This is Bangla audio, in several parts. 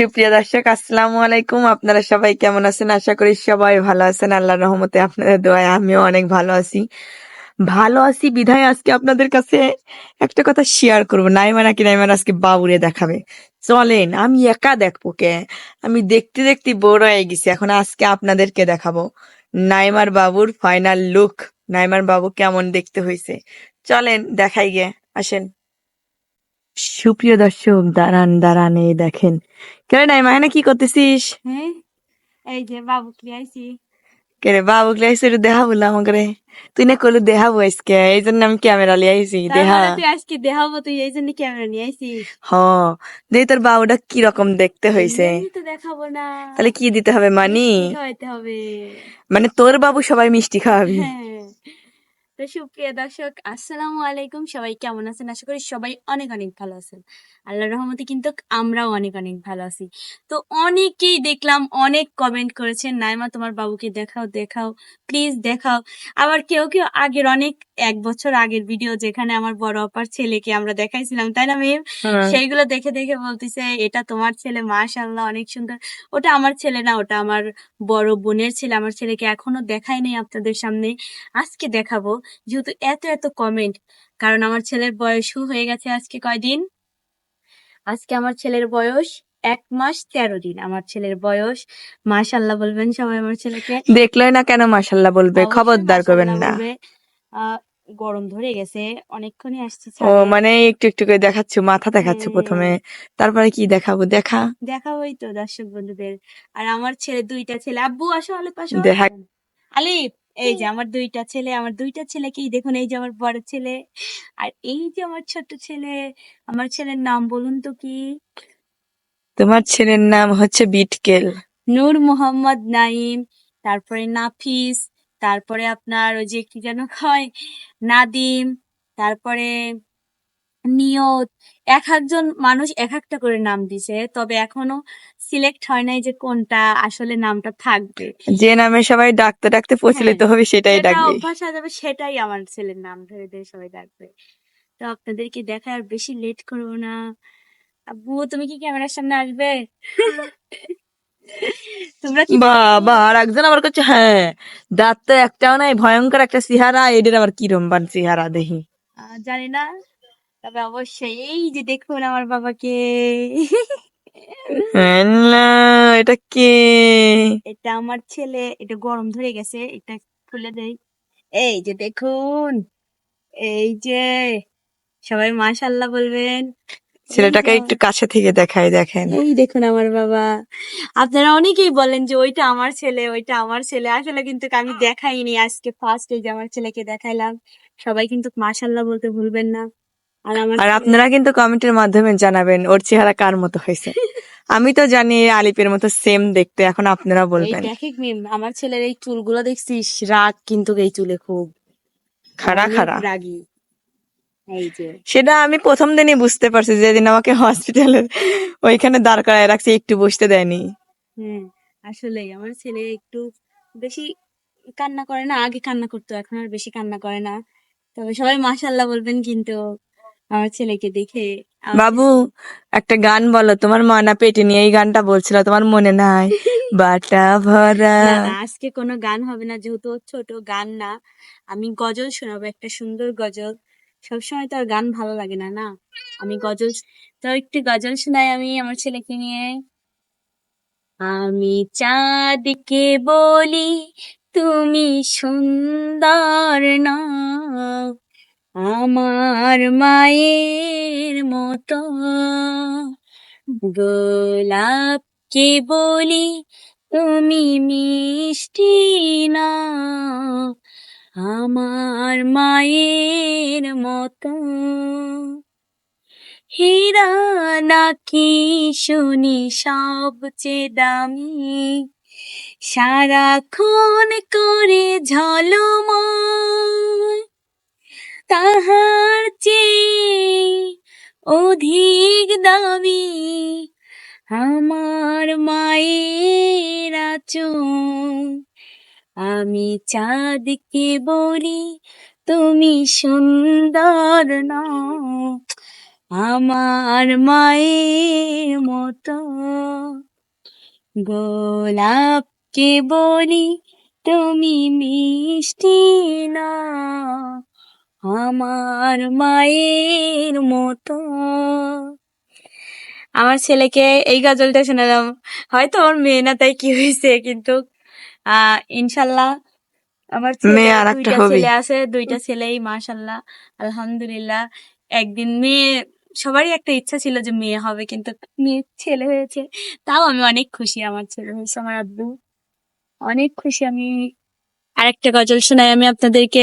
সুপ্রিয় দর্শক, আসসালামু আলাইকুম। আপনারা সবাই কেমন আছেন? আশা করি সবাই ভালো আছেন। আল্লাহর রহমতে আপনাদের দোয়ায় আমিও অনেক ভালো আছি। ভালো আছি বিধায় আজকে আপনাদের কাছে একটা কথা শেয়ার করব। নাইমা নাকি নাইমার আজকে বাবুরে দেখাবে। চলেন, আমি একা দেখব কে? আমি দেখতে দেখতে বড় হয়ে গেছি। এখন আজকে আপনাদেরকে দেখাবো। নাইমার বাবুর ফাইনাল লুক নাইমার বাবু কেমন দেখতে হয়েছে? চলেন, দেখাই গে আসেন। সুপ্রিয় দর্শক দাঁড়ান দাঁড়ান এই দেখেন। কেন নাইমা হ্যাঁ কি করতেছিস? হ্যাঁ এই যে বাবু আইছি। কেরে বাবু ক্লাস একটু দেখা বললাম আমাকে। তুই না করলু দেখাবো আজকে এই জন্য আমি ক্যামেরা লিয়ে আইছি দেহা তুই আজকে দেখাবো তুই এই জন্য ক্যামেরা নিয়ে আইছি হ দেই তোর বাবুটা কি রকম দেখতে হয়েছে তো দেখাবো না। তাহলে কি দিতে হবে মানি? হবে? মানে তোর বাবু সবাই মিষ্টি খাওয়াবি। হ্যাঁ। তো সুপ্রিয় দর্শক আসসালামু আলাইকুম। সবাই কেমন আছেন? আশা করি সবাই অনেক অনেক ভালো আছেন। আল্লাহ রহমতে কিন্তু আমরাও অনেক অনেক ভালো আছি। তো অনেকেই দেখলাম অনেক কমেন্ট করেছেন নাইমা তোমার বাবুকে দেখাও দেখাও প্লিজ দেখাও। আবার কেউ কেউ আগের অনেক এক বছর আগের ভিডিও যেখানে আমার বড় অপার ছেলেকে আমরা দেখাইছিলাম তাই না মেম? হ্যাঁ। সেইগুলো দেখে দেখে বলতেছে এটা তোমার ছেলে মাশাল্লাহ অনেক সুন্দর। ওটা আমার ছেলে না ওটা আমার বড় বোনের ছেলে। আমার ছেলেকে এখনও দেখাই নাই আপনাদের সামনে। আজকে দেখাবো যেহেতু এত এত কমেন্ট কারণ আমার ছেলের বয়সও হয়ে গেছে আজকে কয়দিন? আজকে আমার ছেলের বয়স এক মাস তেরো দিন। আমার ছেলের বয়স মাশাল্লাহ বলবেন সবাই আমার ছেলেকে। দেখলোই না কেন মাসাল্লাহ বলবে? খবরদার করবেন না। গরম ধরে গেছে অনেকক্ষণই আসছে ও মানে একটু একটু করে দেখাচ্ছ মাথা দেখাচ্ছ। প্রথমে। তারপরে কি দেখাবো? দেখা। দেখাবোই তো দর্শক বন্ধুদের। আর আমার ছেলে দুইটা ছেলে। আব্বু আসো আলিফ আসো দেখা। আলিফ এই যে আমার দুইটা ছেলে আমার দুইটা ছেলেকেই দেখুন এই যে আমার বড় ছেলে। আর এই যে আমার ছোট ছেলে আমার ছেলের নাম বলুন তো কি? তোমার ছেলের নাম হচ্ছে বিটকেল। নূর মোহাম্মদ নাইম তারপরে নাফিস তারপরে আপনার ওই যে কি যেন হয় নাদিম তারপরে নিয়ত। এক একজন মানুষ এক একটা করে নাম দিছে তবে এখনও সিলেক্ট হয় নাই যে কোনটা আসলে নামটা থাকবে। যে নামে সবাই ডাকতে ডাকতে প্রচলিত হবে সেটাই ডাকবে। অভ্যাস হয়ে যাবে সেটাই আমার ছেলের নাম ধরে ধরে সবাই ডাকবে। তো আপনাদেরকে দেখা আর বেশি লেট করব না। আব্বু তুমি কি ক্যামেরার সামনে আসবে? তোমরা কি বাবা আর একজন আবার করছে হ্যাঁ দাঁত তো একটাও নাই ভয়ঙ্কর একটা চেহারা এদের আবার কি রম্বান চেহারা দেখি। জানি না তবে অবশ্যই এই যে দেখুন আমার বাবাকে। আল্লাহ, এটা কে? এটা আমার ছেলে এটা গরম ধরে গেছে এটা খুলে দেই। এই যে দেখুন এই যে সবাই মাশাল্লাহ বলবেন। ছেলেটাকে একটু কাছে থেকে দেখায় দেখেন। এই দেখুন আমার বাবা। আপনারা অনেকেই বলেন যে ওইটা আমার ছেলে ওইটা আমার ছেলে। আসলে কিন্তু আমি দেখাইনি। আজকে ফার্স্ট এই যে আমার ছেলেকে দেখাইলাম। সবাই কিন্তু মাশাল্লাহ বলতে ভুলবেন না। আর আপনারা কিন্তু কমেন্টের মাধ্যমে জানাবেন ওর চেহারা কার মতো হয়েছে? আমি তো জানি আলিপের মতো সেম দেখতে এখন আপনারা বলবেন। আমার ছেলের এই চুলগুলো দেখছিস রাগ কিন্তু এই চুলে খুব। খাড়া অনেক খাড়া। রাগী। সেটা আমি প্রথম দিনই বুঝতে পারছি যেদিন আমাকে হসপিটালে ওইখানে দাঁড় করায় রাখছে একটু বসতে দেয়নি। হ্যাঁ আসলে আমার ছেলে একটু বেশি কান্না করে না আগে কান্না করতো এখন আর বেশি কান্না করে না। তবে সবাই মাশাল্লাহ বলবেন কিন্তু আমার ছেলেকে দেখে আমার বাবু একটা গান বলো। তোমার ময়না পেটে নিয়ে এই গানটা বলছিল তোমার মনে নাই? বাটা ভরা। না, না, আজকে কোনো গান হবে না যেহেতু ও ছোট গান না। আমি গজল শোনাবো একটা সুন্দর গজল। সবসময় তো আর গান ভালো লাগে না না? আমি গজল তো একটু গজল শোনাই আমি আমার ছেলেকে নিয়ে। আমি চাঁদকে বলি তুমি সুন্দর না আমার মায়ের মতো গোলাপকে বলি তুমি মিষ্টি না? আমার মায়ের মতো হীরা নাকি শুনি সবচেয়ে দামি? সারাক্ষণ করে ঝলময় তাহার চেয়ে অধিক দাবি আমার মায়ের আচরণ। আমি চাঁদকে বলি, তুমি সুন্দর না আমার মায়ের মতো। গোলাপকে বলি, তুমি মিষ্টি না আমার মায়ের মতো। আমার ছেলেকে এই গজলটা শোনালাম হয়তো ওর মেয়ে না তাই কি হয়েছে কিন্তু আহ ইনশাল্লাহ আমার ছেলে মেয়ে আর একটা দুইটা ছেলে আছে দুইটা ছেলেই মাশাল্লাহ আলহামদুলিল্লাহ। একদিন মেয়ে সবারই একটা ইচ্ছা ছিল যে মেয়ে হবে কিন্তু মেয়ে ছেলে হয়েছে। তাও আমি অনেক খুশি আমার ছেলে হয়েছে আমার আব্বু। অনেক খুশি আমি। আরেকটা গজল শোনাই আমি আপনাদেরকে।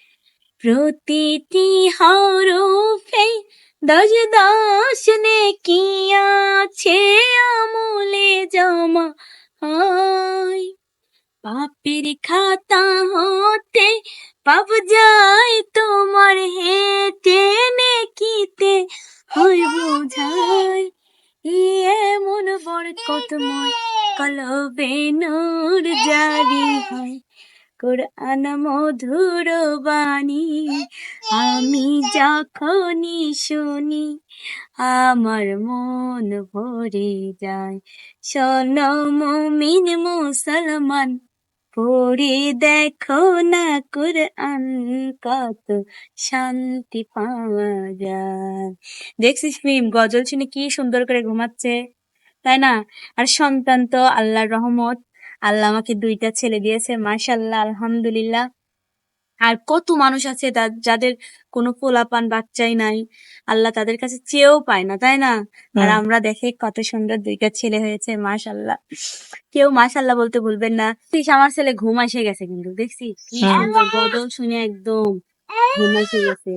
প্রতিটি হরফে দশ দশ নেকি আছে আমলে জমা হয়। পাপের খাতা হতে পাপ যায় তোমার হেঁটে নেকিতে হয় বোঝায় এমন বরকতময় কলবে নূর জারি হয়। কোরআন মধুর বাণী। আমি যখনই শুনি, আমার মন ভরে যায়। শোনো মুমিন মুসলমান, পড়ে দেখো না কোরআন কত শান্তি পাওয়া যায়। দেখছিস মিম, গজল শুনে কি সুন্দর করে ঘুমাচ্ছে। তাই না? আর সন্তান তো আল্লাহর রহমত। আল্লাহ আমাকে দুইটা ছেলে দিয়েছে মাশাল্লাহ আলহামদুলিল্লাহ। আর কত মানুষ আছে যাদের কোনো পোলাপান বাচ্চাই নাই আল্লাহ তাদের কাছে চেয়েও পায় না তাই না? আর আমরা দেখে কত সুন্দর দুইটা ছেলে হয়েছে মাশাল্লাহ কেউ মাশাল্লাহ বলতে ভুলবেন না। তুই আমার ছেলে ঘুম এসে গেছে কিন্তু দেখছিস হুম। সুন্দর গজল শুনে একদম ঘুম এসে গেছে।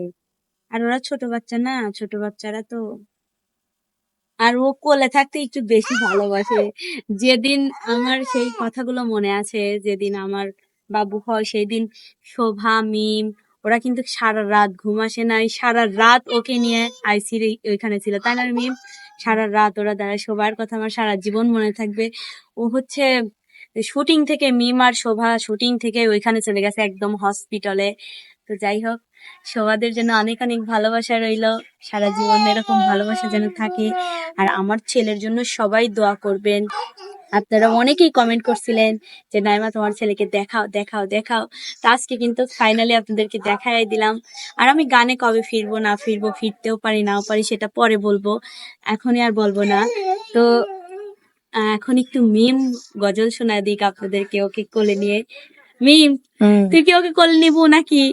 আর ওরা ছোট বাচ্চা না ছোট বাচ্চারা তো আর ও কোলে থাকতে একটু বেশি ভালোবাসে। যেদিন আমার সেই কথাগুলো মনে আছে, যেদিন আমার বাবু হয় সেই দিন শোভা, মিম, ওরা কিন্তু সারা রাত ঘুম আসে নাই। সারা রাত ওকে নিয়ে আইসির ওইখানে ছিল, তাই না মিম? সারা রাত ওরা দাঁড়ায়, শোভার কথা আমার সারা জীবন মনে থাকবে। ও হচ্ছে শুটিং থেকে মিম আর শোভা শুটিং থেকে ওইখানে চলে গেছে একদম হসপিটালে তো যাই হোক সবাদের জন্য অনেক অনেক ভালোবাসা রইল। সারা জীবন এরকম ভালোবাসা যেন থাকে। আর আমার ছেলের জন্য সবাই দোয়া করবেন। আপনারা অনেকেই কমেন্ট করছিলেন যে নাইমা তোমার ছেলেকে দেখাও দেখাও দেখাও। তো আজকে কিন্তু ফাইনালি আপনাদেরকে দেখাই দিলাম। আর আমি গানে কবে ফিরবো না ফিরবো ফিরতেও পারি নাও পারি সেটা পরে বলব। এখনই আর বলব না। তো এখন একটু মিম গজল শোনা দিক আপনাদেরকে ওকে কোলে নিয়ে। মিম তুই কি ওকে কোলে নিবো নাকি?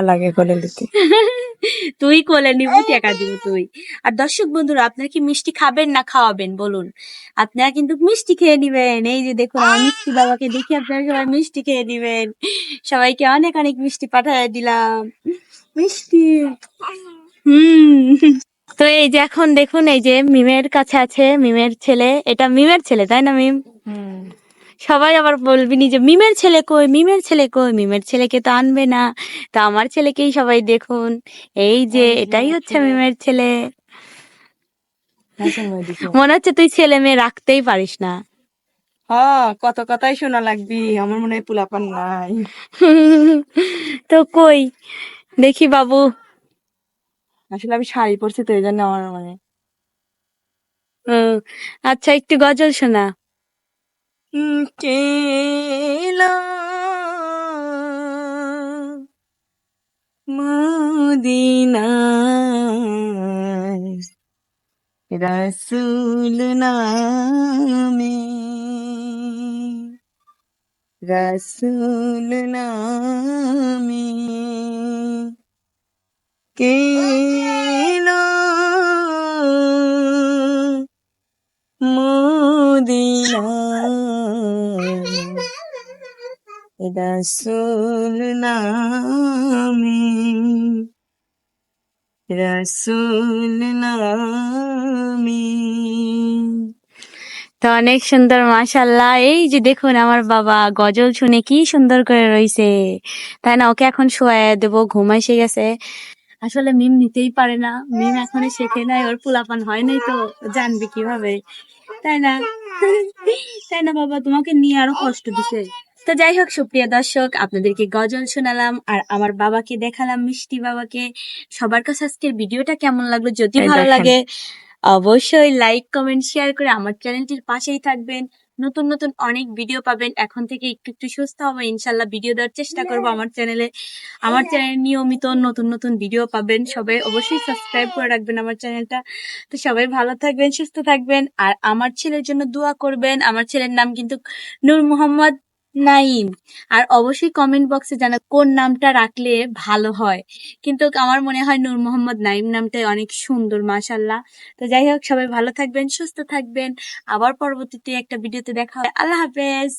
লাগে কোলে তুই কোলে নিবি টাকা দিব তুই। আর দর্শক বন্ধুরা আপনারা কি মিষ্টি খাবেন না খাওয়াবেন? বলুন। আপনারা কিন্তু মিষ্টি খেয়ে নিবেন। এই যে দেখুন আমার মিষ্টি বাবাকে দেখি আপনারা সবাই মিষ্টি খেয়ে নিবেন। সবাইকে অনেক অনেক মিষ্টি পাঠিয়ে দিলাম। মিষ্টি। হুম। তো এই যে এখন দেখুন এই যে মিমের কাছে আছে মিমের ছেলে। এটা মিমের ছেলে তাই না মিম? হুম। সবাই আবার বলবিনি যে মিমের ছেলে কই মিমের ছেলে কই মিমের ছেলেকে তো আনবে না। তো আমার ছেলেকেই সবাই দেখুন। এই যে এটাই হচ্ছে মিমের ছেলে। দিছে। মনে হচ্ছে তুই ছেলে মেয়ে রাখতেই পারিস না। হ্যাঁ কত কথাই শোনা লাগবি আমার মনে হয় পোলাপান নাই। তো কই দেখি বাবু। আসলে আমি শাড়ি পরছি তো এই জন্য আমার মানে আচ্ছা একটু গজল শোনা। কেলা মদিনায় রসুল নামে রসুল নামে কেলা রসুল নামে রসুল নামে। তো অনেক সুন্দর মাশাল্লাহ এই যে দেখুন আমার বাবা, গজল শুনে কি সুন্দর করে রইছে। তাই না, ওকে এখন শোয়ায় দেবো, ঘুম এসে গেছে। আসলে মিম নিতেই পারে না। মিম এখনও শেখে নাই, ওর পোলাপান হয় নাই তো, জানবে কীভাবে। তাই না? তাই না বাবা, তোমাকে নিয়ে আরও কষ্ট দিছে। তো যাই হোক সুপ্রিয় দর্শক আপনাদেরকে গজল শোনালাম আর আমার বাবাকে দেখালাম মিষ্টি বাবাকে। সবার কাছে আজকের ভিডিওটা কেমন লাগল যদি ভালো লাগে অবশ্যই লাইক কমেন্ট শেয়ার করে আমার চ্যানেলটির পাশেই থাকবেন। নতুন নতুন অনেক ভিডিও পাবেন। এখন থেকে একটু একটু সুস্থ হবে ইনশাল্লাহ ভিডিও দেওয়ার চেষ্টা করব আমার চ্যানেলে আমার চ্যানেলে নিয়মিত নতুন নতুন ভিডিও পাবেন। সবাই অবশ্যই সাবস্ক্রাইব করে রাখবেন আমার চ্যানেলটা তো সবাই ভালো থাকবেন সুস্থ থাকবেন। আর আমার ছেলের জন্য দোয়া করবেন। আমার ছেলের নাম কিন্তু নূর মোহাম্মদ। নাইম। আর অবশ্যই কমেন্ট বক্সে জানা কোন নামটা রাখলে ভালো হয়। কিন্তু আমার মনে হয় নূর মোহাম্মদ নাইম নামটাই অনেক সুন্দর মাশাল্লাহ তো যাই হোক, সবাই ভালো থাকবেন, সুস্থ থাকবেন। আবার পরবর্তীতে একটা ভিডিওতে দেখা হবে। আল্লাহ হাফেজ।